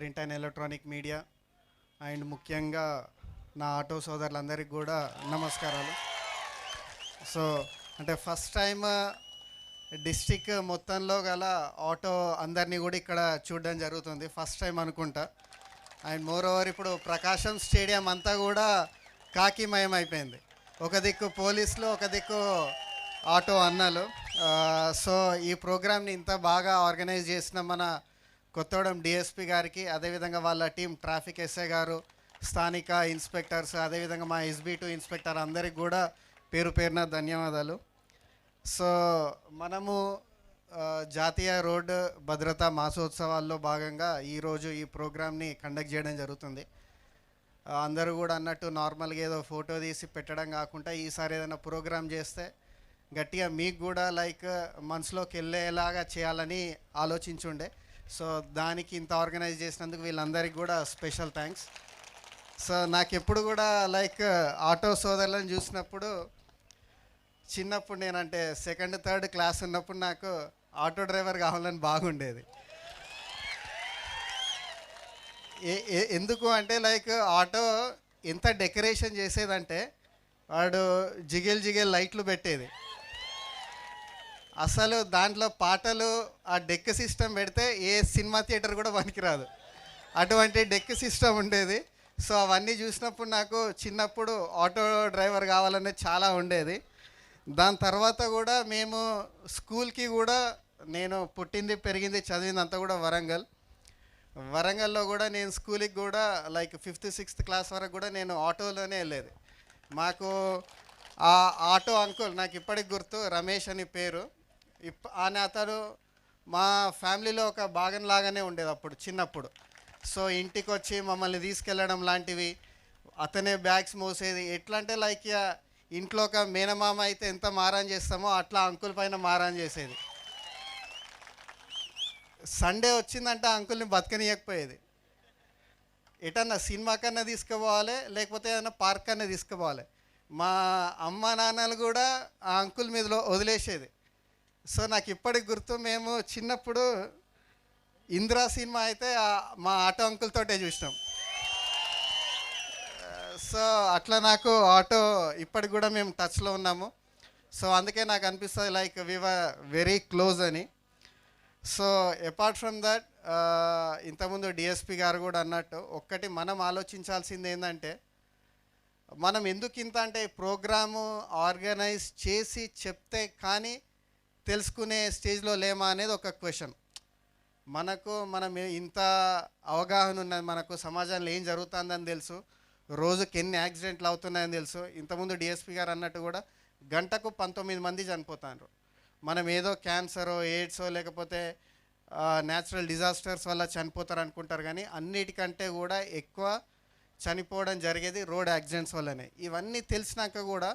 Print and electronic media and ముఖ్యంగా నా auto సోదరులందరికీ కూడా నమస్కారాలు. సో అంటే ఫస్ట్ టైం డిస్టిక్ మొత్తంలో గల ఆటో అందరినీ కూడా ఇక్కడ చూడడం జరుగుతుంది. ఫస్ట్ టైం అనుకుంటా. అండ్ మోర్ ఓవర్ ఇప్పుడు ప్రకాశం స్టేడియం అంతా కూడా కాకిమయం అయిపోయింది. ఒక దిక్కు పోలీసులు ఒక దిక్కు ఆటో అన్నలు. సో ఈ ప్రోగ్రామ్ని ఇంత బాగా ఆర్గనైజ్ చేసిన మన కొత్తగూడెం డిఎస్పి గారికి అదేవిధంగా వాళ్ళ టీం ట్రాఫిక్ ఎస్ఐ గారు స్థానిక ఇన్స్పెక్టర్స్ అదేవిధంగా మా ఎస్బీ టూ ఇన్స్పెక్టర్ అందరికి కూడా పేరు పేరున ధన్యవాదాలు. సో మనము జాతీయ రోడ్డు భద్రతా మాసోత్సవాల్లో భాగంగా ఈరోజు ఈ ప్రోగ్రామ్ని కండక్ట్ చేయడం జరుగుతుంది. అందరూ కూడా అన్నట్టు నార్మల్గా ఏదో ఫోటో తీసి పెట్టడం కాకుండా ఈసారి ఏదైనా ప్రోగ్రామ్ చేస్తే గట్టిగా మీకు కూడా లైక్ మనసులోకి వెళ్ళేలాగా చేయాలని ఆలోచించుండే. సో దానికి ఇంత ఆర్గనైజ్ చేసినందుకు వీళ్ళందరికీ కూడా స్పెషల్ థ్యాంక్స్. సో నాకు ఎప్పుడు కూడా లైక్ uh, ఆటో సోదరులను చూసినప్పుడు చిన్నప్పుడు నేనంటే సెకండ్ థర్డ్ క్లాస్ ఉన్నప్పుడు నాకు ఆటో డ్రైవర్ కావాలని బాగుండేది. ఏ- ఎందుకు అంటే లైక్ ఆటో ఎంత డెకరేషన్ చేసేదంటే వాడు జిగిల్ జిగేల్ లైట్లు పెట్టేది. అసలు దాంట్లో పాటలు ఆ డెక్ సిస్టమ్ పెడితే ఏ సినిమా థియేటర్ కూడా పనికిరాదు. అటువంటి డెక్ సిస్టమ్ ఉండేది. సో అవన్నీ చూసినప్పుడు నాకు చిన్నప్పుడు ఆటో డ్రైవర్ కావాలనేది చాలా ఉండేది. దాని తర్వాత కూడా మేము స్కూల్కి కూడా నేను పుట్టింది పెరిగింది చదివింది అంతా కూడా వరంగల్. వరంగల్లో కూడా నేను స్కూల్కి కూడా లైక్ ఫిఫ్త్ సిక్స్త్ క్లాస్ వరకు కూడా నేను ఆటోలోనే వెళ్ళేది. మాకు ఆ ఆటో అంకుల్ నాకు ఇప్పటికి గుర్తు రమేష్ అని పేరు. ఇప్ అనే అతడు మా ఫ్యామిలీలో ఒక భాగం లాగానే ఉండేది అప్పుడు చిన్నప్పుడు. సో ఇంటికి వచ్చి మమ్మల్ని తీసుకెళ్ళడం లాంటివి అతనే బ్యాగ్స్ మోసేది. ఎట్లా అంటే లైక్ ఇంట్లో ఒక మేనమామ అయితే ఎంత మారాన్ చేస్తామో అట్లా అంకుల్ పైన మారాన్ చేసేది. సండే వచ్చిందంటే అంకుల్ని బతకనియకపోయేది. ఎటన్నా సినిమా కన్నా తీసుకుపోవాలి లేకపోతే ఏదైనా పార్క్ కన్నా తీసుకుపోవాలి. మా అమ్మ నాన్నలు కూడా ఆ అంకుల్ మీద వదిలేసేది. సో నాకు ఇప్పటికి గుర్తు మేము చిన్నప్పుడు ఇందిరా సినిమా అయితే మా ఆటో అంకుల్ తోటే చూసినాం. సో అట్లా నాకు ఆటో ఇప్పటికి కూడా మేము టచ్లో ఉన్నాము. సో అందుకే నాకు అనిపిస్తుంది లైక్ వివర్ వెరీ క్లోజ్ అని. సో అపార్ట్ ఫ్రమ్ దట్ ఇంతకుముందు డిఎస్పి గారు కూడా అన్నట్టు ఒక్కటి మనం ఆలోచించాల్సింది ఏంటంటే మనం ఎందుకు ఇంత అంటే ప్రోగ్రాము ఆర్గనైజ్ చేసి చెప్తే కానీ తెలుసుకునే స్టేజ్లో లేమా అనేది ఒక క్వశ్చన్. మనకు మనం ఇంత అవగాహన ఉన్నది మనకు సమాజంలో ఏం జరుగుతుందని తెలుసు. రోజుకి ఎన్ని యాక్సిడెంట్లు అవుతున్నాయని తెలుసు. ఇంతకుముందు డిఎస్పీ గారు అన్నట్టు కూడా గంటకు పంతొమ్మిది మంది చనిపోతారు మనం ఏదో క్యాన్సరో ఎయిడ్సో లేకపోతే న్యాచురల్ డిజాస్టర్స్ వల్ల చనిపోతారు అనుకుంటారు కానీ అన్నిటికంటే కూడా ఎక్కువ చనిపోవడం జరిగేది రోడ్ యాక్సిడెంట్స్ వల్లనే. ఇవన్నీ తెలిసినాక కూడా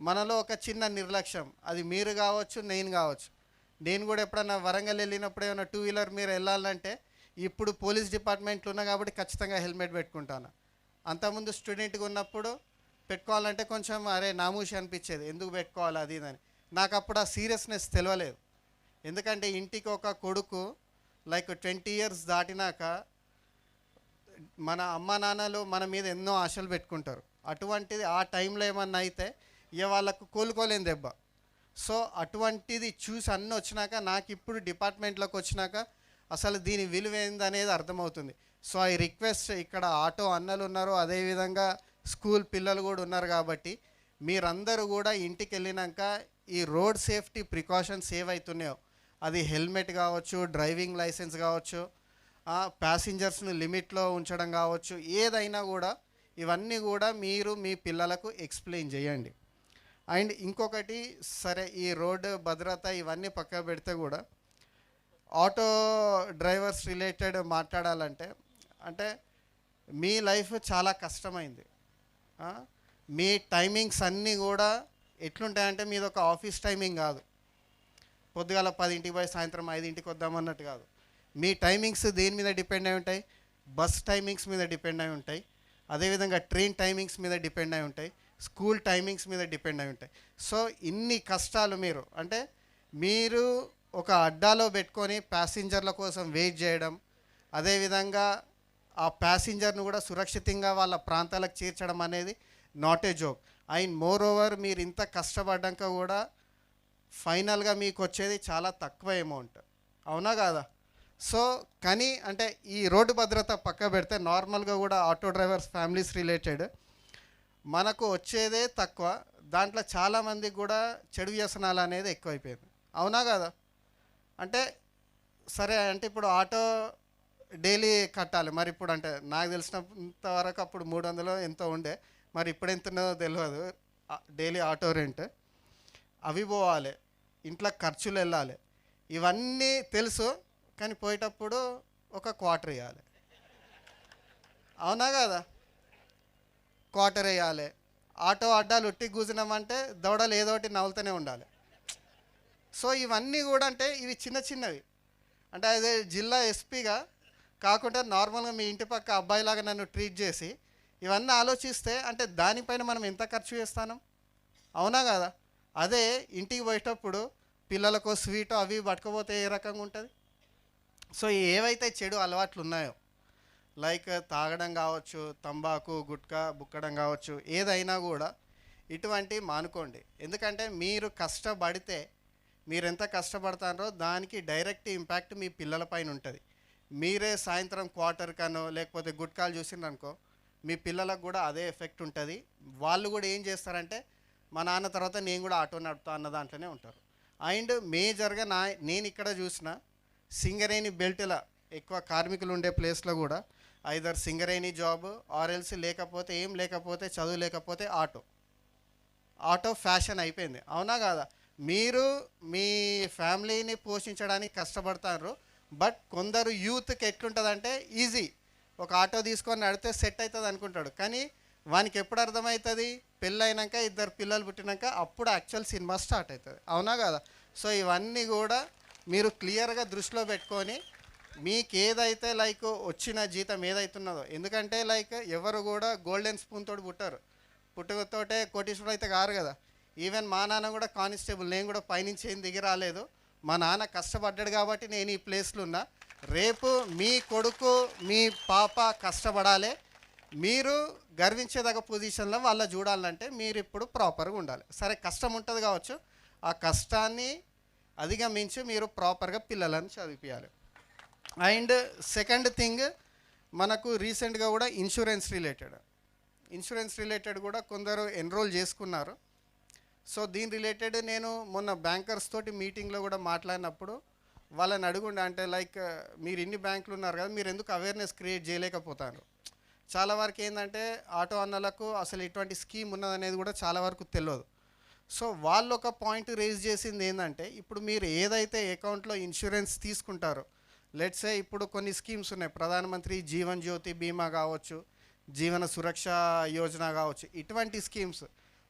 మనలో ఒక చిన్న నిర్లక్ష్యం. అది మీరు కావచ్చు నేను కావచ్చు. నేను కూడా ఎప్పుడన్నా వరంగల్ వెళ్ళినప్పుడు ఏమైనా టూ వీలర్ మీరు వెళ్ళాలంటే ఇప్పుడు పోలీస్ డిపార్ట్మెంట్లు ఉన్నా కాబట్టి ఖచ్చితంగా హెల్మెట్ పెట్టుకుంటాను. అంతకుముందు స్టూడెంట్గా ఉన్నప్పుడు పెట్టుకోవాలంటే కొంచెం అరే నామూషి అనిపించేది. ఎందుకు పెట్టుకోవాలి అది ఇది అని. నాకు అప్పుడు ఆ సీరియస్నెస్ తెలియలేదు ఎందుకంటే ఇంటికి ఒక కొడుకు లైక్ ట్వంటీ ఇయర్స్ దాటినాక మన అమ్మ నాన్నలు మన మీద ఎన్నో ఆశలు పెట్టుకుంటారు. అటువంటిది ఆ టైంలో ఏమన్నా అయితే ఇక వాళ్ళకు కోలుకోలేని దెబ్బ. సో అటువంటిది చూసి అన్నీ వచ్చినాక నాకు ఇప్పుడు డిపార్ట్మెంట్లోకి వచ్చినాక అసలు దీని విలువ ఏందనేది అర్థమవుతుంది. సో ఐ రిక్వెస్ట్ ఇక్కడ ఆటో అన్నలు ఉన్నారు అదేవిధంగా స్కూల్ పిల్లలు కూడా ఉన్నారు కాబట్టి మీరందరూ కూడా ఇంటికి వెళ్ళినాక ఈ రోడ్ సేఫ్టీ ప్రికాషన్స్ ఏవైతున్నాయో అది హెల్మెట్ కావచ్చు డ్రైవింగ్ లైసెన్స్ కావచ్చు ప్యాసింజర్స్ను లిమిట్లో ఉంచడం కావచ్చు ఏదైనా కూడా ఇవన్నీ కూడా మీరు మీ పిల్లలకు ఎక్స్ప్లెయిన్ చేయండి. అండ్ ఇంకొకటి సరే ఈ రోడ్డు భద్రత ఇవన్నీ పక్క పెడితే కూడా ఆటో డ్రైవర్స్ రిలేటెడ్ మాట్లాడాలంటే అంటే మీ లైఫ్ చాలా కష్టమైంది. మీ టైమింగ్స్ అన్నీ కూడా ఎట్లుంటాయంటే మీది ఒక ఆఫీస్ టైమింగ్ కాదు. పొద్దుగాల పదింటికి పోయి సాయంత్రం ఐదింటికి వద్దామన్నట్టు కాదు. మీ టైమింగ్స్ దేని మీద డిపెండ్ అయి ఉంటాయి? బస్ టైమింగ్స్ మీద డిపెండ్ అయి ఉంటాయి. అదేవిధంగా ట్రైన్ టైమింగ్స్ మీద డిపెండ్ అయి ఉంటాయి. స్కూల్ టైమింగ్స్ మీద డిపెండ్ అయి ఉంటాయి. సో ఇన్ని కష్టాలు మీరు అంటే మీరు ఒక అడ్డాలో పెట్టుకొని ప్యాసింజర్ల కోసం వెయిట్ చేయడం అదేవిధంగా ఆ ప్యాసింజర్ను కూడా సురక్షితంగా వాళ్ళ ప్రాంతాలకు చేర్చడం అనేది not a joke and moreover మీరు ఇంత కష్టపడ్డాక కూడా ఫైనల్గా మీకు వచ్చేది చాలా తక్కువ అమౌంట్ అవునా కాదా? సో కానీ అంటే ఈ రోడ్డు భద్రత పక్క పెడితే నార్మల్గా కూడా ఆటో డ్రైవర్స్ ఫ్యామిలీస్ రిలేటెడ్ మనకు వచ్చేదే తక్కువ. దాంట్లో చాలామందికి కూడా చెడు వ్యసనాలు అనేది ఎక్కువైపోయింది. అవునా కదా? అంటే సరే అంటే ఇప్పుడు ఆటో డైలీ కట్టాలి. మరి ఇప్పుడు అంటే నాకు తెలిసినంత వరకు అప్పుడు మూడు వందలు ఎంతో ఉండే. మరి ఇప్పుడు ఎంత ఉన్నదో తెలియదు డైలీ ఆటో రెంట్. అవి పోవాలి. ఇంట్లో ఖర్చులు వెళ్ళాలి. ఇవన్నీ తెలుసు. కానీ పోయేటప్పుడు ఒక క్వార్టర్ ఇవ్వాలి అవునా కదా? క్వార్టర్ వేయాలి. ఆటో అడ్డాలు ఉట్టి కూసినామంటే దవడలు ఏదో ఒకటి నవ్వుతూనే ఉండాలి. సో ఇవన్నీ కూడా అంటే ఇవి చిన్న చిన్నవి. అంటే అదే జిల్లా ఎస్పీగా కాకుండా నార్మల్గా మీ ఇంటి పక్క అబ్బాయిలాగా నన్ను ట్రీట్ చేసి ఇవన్నీ ఆలోచిస్తే అంటే దానిపైన మనం ఎంత ఖర్చు చేస్తాను? అవునా కదా? అదే ఇంటికి పోయేటప్పుడు పిల్లలకు స్వీట్ అవి పట్టుకపోతే ఏ రకంగా ఉంటుంది? సో ఏవైతే చెడు అలవాట్లు ఉన్నాయో లైక్ తాగడం కావచ్చు తంబాకు గుట్కా బుక్కడం కావచ్చు ఏదైనా కూడా ఇటువంటి మానుకోండి. ఎందుకంటే మీరు కష్టపడితే మీరు ఎంత కష్టపడతారో దానికి డైరెక్ట్ ఇంపాక్ట్ మీ పిల్లల పైన ఉంటుంది. మీరే సాయంత్రం క్వార్టర్ కనో లేకపోతే గుట్కాలు చూసిండ్రనుకో మీ పిల్లలకు కూడా అదే ఎఫెక్ట్ ఉంటుంది. వాళ్ళు కూడా ఏం చేస్తారంటే మా నాన్న తర్వాత నేను కూడా ఆటో నడుపుతా అన్న దాంట్లోనే ఉంటారు. అండ్ మేజర్గా నా నేను ఇక్కడ చూసిన సింగరేణి బెల్ట్ల ఎక్కువ కార్మికులు ఉండే ప్లేస్లో కూడా ఐదర్ సింగరేణి జాబ్ ఆర్ఎల్సి లేకపోతే ఏం లేకపోతే చదువు లేకపోతే ఆటో. ఆటో ఫ్యాషన్ అయిపోయింది. అవునా కాదా? మీరు మీ ఫ్యామిలీని పోషించడానికి కష్టపడతారు బట్ కొందరు యూత్కి ఎట్లుంటుందంటే ఈజీ. ఒక ఆటో తీసుకొని నడితే సెట్ అవుతుంది అనుకుంటాడు. కానీ వానికి ఎప్పుడు అర్థమవుతుంది? పెళ్ళైనాక ఇద్దరు పిల్లలు పుట్టినాక అప్పుడు యాక్చువల్ సినిమా స్టార్ట్ అవుతుంది. అవునా కదా? సో ఇవన్నీ కూడా మీరు క్లియర్గా దృష్టిలో పెట్టుకొని మీకు ఏదైతే లైక్ వచ్చిన జీతం ఏదైతున్నదో ఎందుకంటే లైక్ ఎవరు కూడా గోల్డెన్ స్పూన్ తోటి పుట్టారు. పుట్టుకతోటే కోటీశ్వరుడు అయితే కారు కదా. ఈవెన్ మా నాన్న కూడా కానిస్టేబుల్ నేను కూడా పైనుంచి ఏం దిగి రాలేదు. మా నాన్న కష్టపడ్డాడు కాబట్టి నేను ఈ ప్లేస్లో ఉన్నా. రేపు మీ కొడుకు మీ పాప కష్టపడాలి. మీరు గర్వించేదగ్గ పొజిషన్లో వాళ్ళ చూడాలంటే మీరు ఇప్పుడు ప్రాపర్గా ఉండాలి. సరే కష్టం ఉంటుంది కావచ్చు. ఆ కష్టాన్ని అధిగమించి మీరు ప్రాపర్గా పిల్లలను చదివిపించాలి అండ్ సెకండ్ థింగ్ మనకు రీసెంట్గా కూడా ఇన్సూరెన్స్ రిలేటెడ్. ఇన్సూరెన్స్ రిలేటెడ్ కూడా కొందరు ఎన్రోల్ చేసుకున్నారు. సో దీని రిలేటెడ్ నేను మొన్న బ్యాంకర్స్ తోటి మీటింగ్లో కూడా మాట్లాడినప్పుడు వాళ్ళని అడుగుండే అంటే లైక్ మీరు ఇన్ని బ్యాంకులు ఉన్నారు కదా మీరు ఎందుకు అవేర్నెస్ క్రియేట్ చేయలేకపోతారు? చాలా వరకు ఏంటంటే ఆటో అన్నలకు అసలు ఇటువంటి స్కీమ్ ఉన్నదనేది కూడా చాలా వరకు తెలియదు. సో వాళ్ళు ఒక పాయింట్ రేజ్ చేసింది ఏంటంటే ఇప్పుడు మీరు ఏదైతే అకౌంట్లో ఇన్సూరెన్స్ తీసుకుంటారో లెట్సే ఇప్పుడు కొన్ని స్కీమ్స్ ఉన్నాయి. ప్రధానమంత్రి జీవన్ జ్యోతి బీమా కావచ్చు జీవన సురక్ష యోజన కావచ్చు ఇటువంటి స్కీమ్స్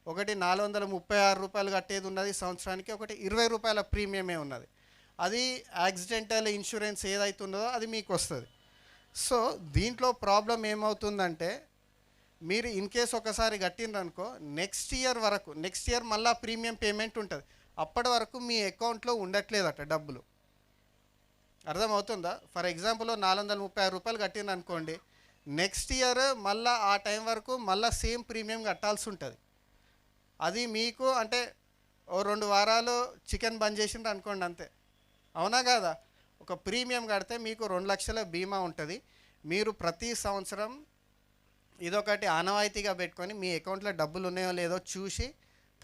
ఒకటి నాలుగు వందల ముప్పై ఆరు రూపాయలు కట్టేది ఉన్నది సంవత్సరానికి ఒకటి ఇరవై రూపాయల ప్రీమియమే ఉన్నది. అది యాక్సిడెంటల్ ఇన్సూరెన్స్ ఏదైతే ఉన్నదో అది మీకు వస్తుంది. సో దీంట్లో ప్రాబ్లం ఏమవుతుందంటే మీరు ఇన్ కేస్ ఒకసారి కట్టిండ్రనుకో నెక్స్ట్ ఇయర్ వరకు నెక్స్ట్ ఇయర్ మళ్ళీ ప్రీమియం పేమెంట్ ఉంటుంది. అప్పటి వరకు మీ అకౌంట్లో ఉండట్లేదట డబ్బులు. అర్థమవుతుందా? ఫర్ ఎగ్జాంపుల్ నాలుగు వందల ముప్పై ఆరు రూపాయలు కట్టింది అనుకోండి నెక్స్ట్ ఇయర్ మళ్ళీ ఆ టైం వరకు మళ్ళీ సేమ్ ప్రీమియం కట్టాల్సి ఉంటుంది. అది మీకు అంటే ఓ రెండు వారాలు చికెన్ బంద్ చేసిండ్రు అనుకోండి అంతే. అవునా కాదా? ఒక ప్రీమియం కడితే మీకు రెండు లక్షల బీమా ఉంటుంది. మీరు ప్రతి సంవత్సరం ఇదొకటి ఆనవాయితీగా పెట్టుకొని మీ అకౌంట్లో డబ్బులు ఉన్నాయో లేదో చూసి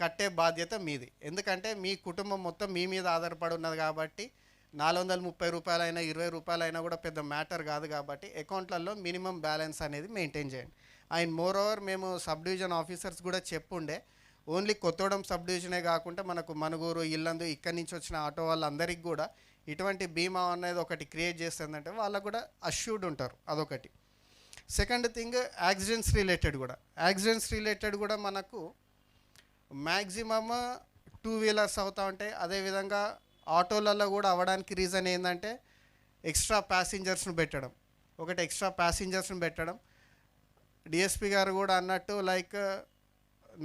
కట్టే బాధ్యత మీది. ఎందుకంటే మీ కుటుంబం మొత్తం మీ మీద ఆధారపడి ఉన్నది కాబట్టి నాలుగు వందల ముప్పై రూపాయలైనా ఇరవై రూపాయలైనా కూడా పెద్ద మ్యాటర్ కాదు కాబట్టి అకౌంట్లలో మినిమం బ్యాలెన్స్ అనేది మెయింటైన్ చేయండి. అండ్ మోర్ ఓవర్ మేము సబ్ డివిజన్ ఆఫీసర్స్ కూడా చెప్పుండే ఓన్లీ కొత్తగూడెం సబ్ డివిజనే కాకుండా మనకు మనుగూరు ఇల్లందు ఇక్కడి నుంచి వచ్చిన ఆటో వాళ్ళందరికీ కూడా ఇటువంటి బీమా అనేది ఒకటి క్రియేట్ చేస్తుందంటే వాళ్ళకు కూడా అష్యూర్డ్ ఉంటారు అదొకటి. సెకండ్ థింగ్ యాక్సిడెంట్స్ రిలేటెడ్ కూడా. యాక్సిడెంట్స్ రిలేటెడ్ కూడా మనకు మ్యాక్సిమమ్ టూ వీలర్స్ అవుతా ఉంటాయి. అదేవిధంగా ఆటోలలో కూడా అవ్వడానికి రీజన్ ఏంటంటే ఎక్స్ట్రా ప్యాసింజర్స్ను పెట్టడం. ఒకటి ఎక్స్ట్రా ప్యాసింజర్స్ని పెట్టడం. డిఎస్పి గారు కూడా అన్నట్టు లైక్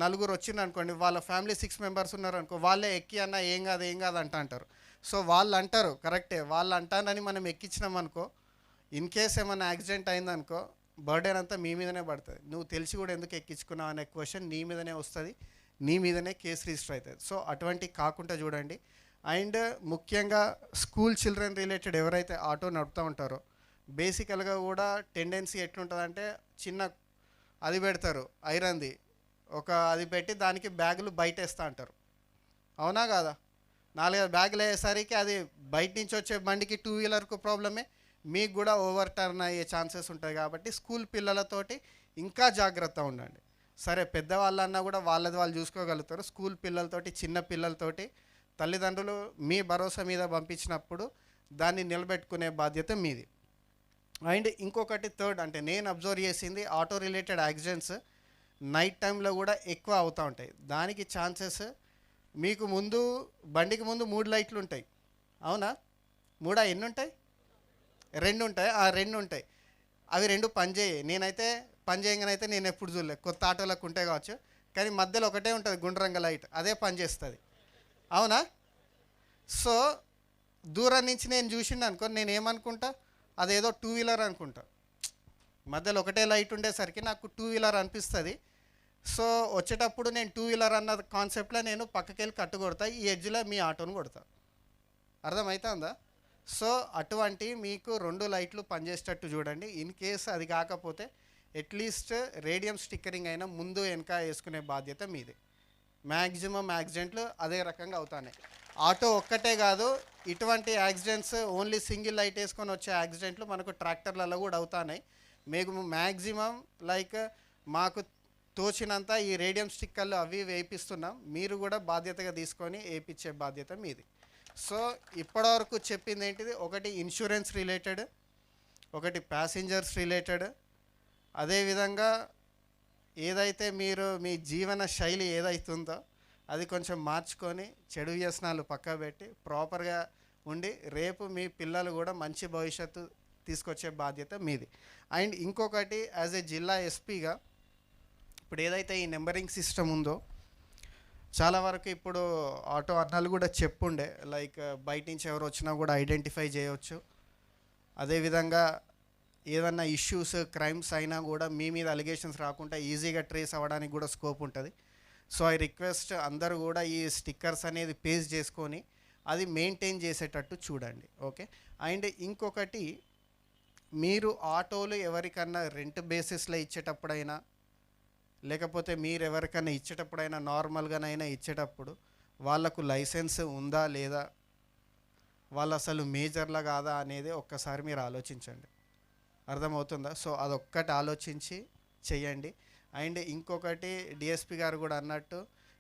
నలుగురు వచ్చింది అనుకోండి వాళ్ళ ఫ్యామిలీ సిక్స్ మెంబర్స్ ఉన్నారు అనుకో వాళ్ళే ఎక్కి అన్న ఏం కాదు ఏం కాదు అంట అంటారు. సో వాళ్ళు అంటారు కరెక్టే వాళ్ళు అంటానని మనం ఎక్కించినాం అనుకో ఇన్ కేస్ ఏమైనా యాక్సిడెంట్ అయిందనుకో బర్డెన్ అంతా మీ మీదనే పడుతుంది. నువ్వు తెలిసి కూడా ఎందుకు ఎక్కించుకున్నావు అనే క్వశ్చన్ నీ మీదనే వస్తుంది నీ మీదనే కేసు రిజిస్టర్ అవుతుంది సో అటువంటి కాకుండా చూడండి అండ్ ముఖ్యంగా స్కూల్ చిల్డ్రన్ రిలేటెడ్ ఎవరైతే ఆటో నడుపుతూ ఉంటారో బేసికల్గా కూడా టెండెన్సీ ఎట్లుంటుందంటే చిన్న అది పెడతారు ఐరన్ది. ఒక అది పెట్టి దానికి బ్యాగులు బయట వేస్తూ అంటారు. అవునా కాదా? నాలుగైదు బ్యాగులు అయ్యేసరికి అది బయట నుంచి వచ్చే బండికి టూ వీలర్కు ప్రాబ్లమే మీకు కూడా ఓవర్ టర్న్ అయ్యే ఛాన్సెస్ ఉంటాయి కాబట్టి స్కూల్ పిల్లలతోటి ఇంకా జాగ్రత్త ఉండండి. సరే పెద్దవాళ్ళన్నా కూడా వాళ్ళది వాళ్ళు చూసుకోగలుగుతారు స్కూల్ పిల్లలతోటి చిన్న పిల్లలతోటి తల్లిదండ్రులు మీ భరోసా మీద పంపించినప్పుడు దాన్ని నిలబెట్టుకునే బాధ్యత మీది. అండ్ ఇంకొకటి థర్డ్ అంటే నేను అబ్జర్వ్ చేసింది ఆటో రిలేటెడ్ యాక్సిడెంట్స్ నైట్ టైంలో కూడా ఎక్కువ అవుతూ ఉంటాయి. దానికి ఛాన్సెస్ మీకు ముందు బండికి ముందు మూడు లైట్లు ఉంటాయి. అవునా? మూడా? ఎన్ని ఉంటాయి రెండు ఉంటాయి ఆ రెండు ఉంటాయి అవి రెండు పనిచేయి నేనైతే పని చేయగానైతే నేను ఎప్పుడు చూడలేదు కొత్త ఆటోలకు ఉంటాయి కావచ్చు. కానీ మధ్యలో ఒకటే ఉంటుంది గుండ్రంగ లైట్. అదే పని చేస్తుంది. అవునా? సో దూరం నుంచి నేను చూసిండు అనుకో నేను ఏమనుకుంటా అదేదో టూ వీలర్ అనుకుంటా. మధ్యలో ఒకటే లైట్ ఉండేసరికి నాకు టూ వీలర్ అనిపిస్తుంది. సో వచ్చేటప్పుడు నేను టూ వీలర్ అన్న కాన్సెప్ట్లో నేను పక్కకెళ్ళి కట్టు కొడతా ఈ ఎడ్జ్లో మీ ఆటోను కొడతా. అర్థమవుతుందా సో అటువంటి మీకు రెండు లైట్లు పనిచేసేటట్టు చూడండి. ఇన్ కేస్ అది కాకపోతే అట్లీస్ట్ రేడియం స్టిక్కరింగ్ అయినా ముందు వెనక వేసుకునే బాధ్యత మీది. మ్యాక్సిమం యాక్సిడెంట్లు అదే రకంగా అవుతున్నాయి ఆటో ఒక్కటే కాదు ఇటువంటి యాక్సిడెంట్స్ ఓన్లీ సింగిల్ లైట్ వేసుకొని వచ్చే యాక్సిడెంట్లు మనకు ట్రాక్టర్లలో కూడా అవుతున్నాయి మీకు మ్యాక్సిమం లైక్ మాకు తోచినంత ఈ రేడియం స్టిక్కర్లు అవి వేయిస్తున్నాం మీరు కూడా బాధ్యతగా తీసుకొని వేయించే బాధ్యత మీది. సో ఇప్పటివరకు చెప్పింది ఏంటిది? ఒకటి ఇన్సూరెన్స్ రిలేటెడ్ ఒకటి ప్యాసింజర్స్ రిలేటెడ్. అదేవిధంగా ఏదైతే మీరు మీ జీవన శైలి ఏదైతుందో అది కొంచెం మార్చుకొని చెడు వ్యసనాలు పక్క పెట్టి ప్రాపర్గా ఉండి రేపు మీ పిల్లలు కూడా మంచి భవిష్యత్తు తీసుకొచ్చే బాధ్యత మీది. అండ్ ఇంకొకటి యాజ్ ఎ జిల్లా ఎస్పీగా ఇప్పుడు ఏదైతే ఈ నెంబరింగ్ సిస్టమ్ ఉందో చాలా వరకు ఇప్పుడు ఆటో అన్నాలు కూడా చెప్పుండే. లైక్ బయట నుంచి ఎవరు వచ్చినా కూడా ఐడెంటిఫై చేయవచ్చు అదేవిధంగా ఏదన్నా ఇష్యూస్ క్రైమ్స్ అయినా కూడా మీ మీద అలిగేషన్స్ రాకుండా ఈజీగా ట్రేస్ అవ్వడానికి కూడా స్కోప్ ఉంటుంది. సో ఐ రిక్వెస్ట్ అందరూ కూడా ఈ స్టిక్కర్స్ అనేది పేస్ చేసుకొని అది మెయింటైన్ చేసేటట్టు చూడండి. ఓకే అండ్ ఇంకొకటి మీరు ఆటోలు ఎవరికన్నా రెంట్ బేసిస్లో ఇచ్చేటప్పుడైనా లేకపోతే మీరు ఎవరికైనా ఇచ్చేటప్పుడైనా నార్మల్గానైనా ఇచ్చేటప్పుడు వాళ్ళకు లైసెన్స్ ఉందా లేదా వాళ్ళు అసలు మేజర్లా కాదా అనేది ఒక్కసారి మీరు ఆలోచించండి. అర్థమవుతుందా? సో అదొక్కటి ఆలోచించి చెయ్యండి. అండ్ ఇంకొకటి డిఎస్పి గారు కూడా అన్నట్టు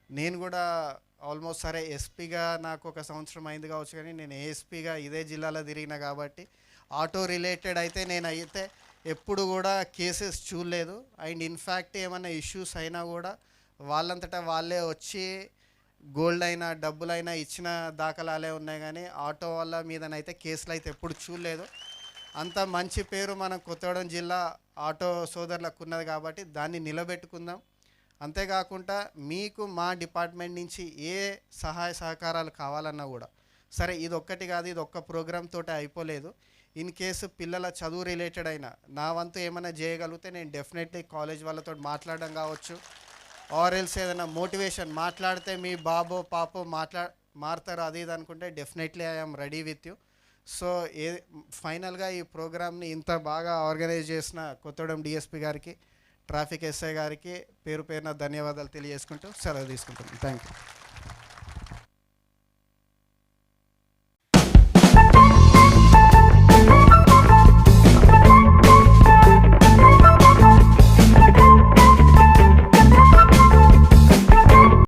నేను కూడా ఆల్మోస్ట్ సరే ఎస్పీగా నాకు ఒక సంవత్సరం అయింది కావచ్చు కానీ నేను ఏఎస్పీగా ఇదే జిల్లాలో తిరిగిన కాబట్టి ఆటో రిలేటెడ్ అయితే నేను అయితే ఎప్పుడు కూడా కేసెస్ చూడలేదు. అండ్ ఇన్ఫ్యాక్ట్ ఏమైనా ఇష్యూస్ అయినా కూడా వాళ్ళంతటా వాళ్ళే వచ్చి గోల్డ్ అయినా డబ్బులైనా ఇచ్చిన దాఖలాలే ఉన్నాయి కానీ ఆటో వాళ్ళ మీదనైతే కేసులు అయితే ఎప్పుడు చూడలేదు. అంత మంచి పేరు మన కొత్తగూడెం జిల్లా ఆటో సోదరులకు ఉన్నది కాబట్టి దాన్ని నిలబెట్టుకుందాం. అంతేకాకుండా మీకు మా డిపార్ట్మెంట్ నుంచి ఏ సహాయ సహకారాలు కావాలన్నా కూడా సరే ఇది ఒక్కటి కాదు ఇది ఒక్క ప్రోగ్రామ్ తోటి అయిపోలేదు. ఇన్ కేసు పిల్లల చదువు రిలేటెడ్ అయినా నా వంతు ఏమైనా చేయగలిగితే నేను డెఫినెట్లీ కాలేజ్ వాళ్ళతో మాట్లాడడం కావచ్చు. ఆర్ ఎల్స్ ఏదైనా మోటివేషన్ మాట్లాడితే మీ బాబో పాపో మాట్లా మారుతారు అది ఇది అనుకుంటే definitely I'm ready with you. So uh ఫైనల్గా ఈ ప్రోగ్రామ్ని ఇంత బాగా ఆర్గనైజ్ చేసిన కొత్తగూడెం డిఎస్పి గారికి ట్రాఫిక్ ఎస్ఐ గారికి పేరు పేరున ధన్యవాదాలు తెలియజేసుకుంటూ సెలవు తీసుకుంటున్నాను థ్యాంక్ యూ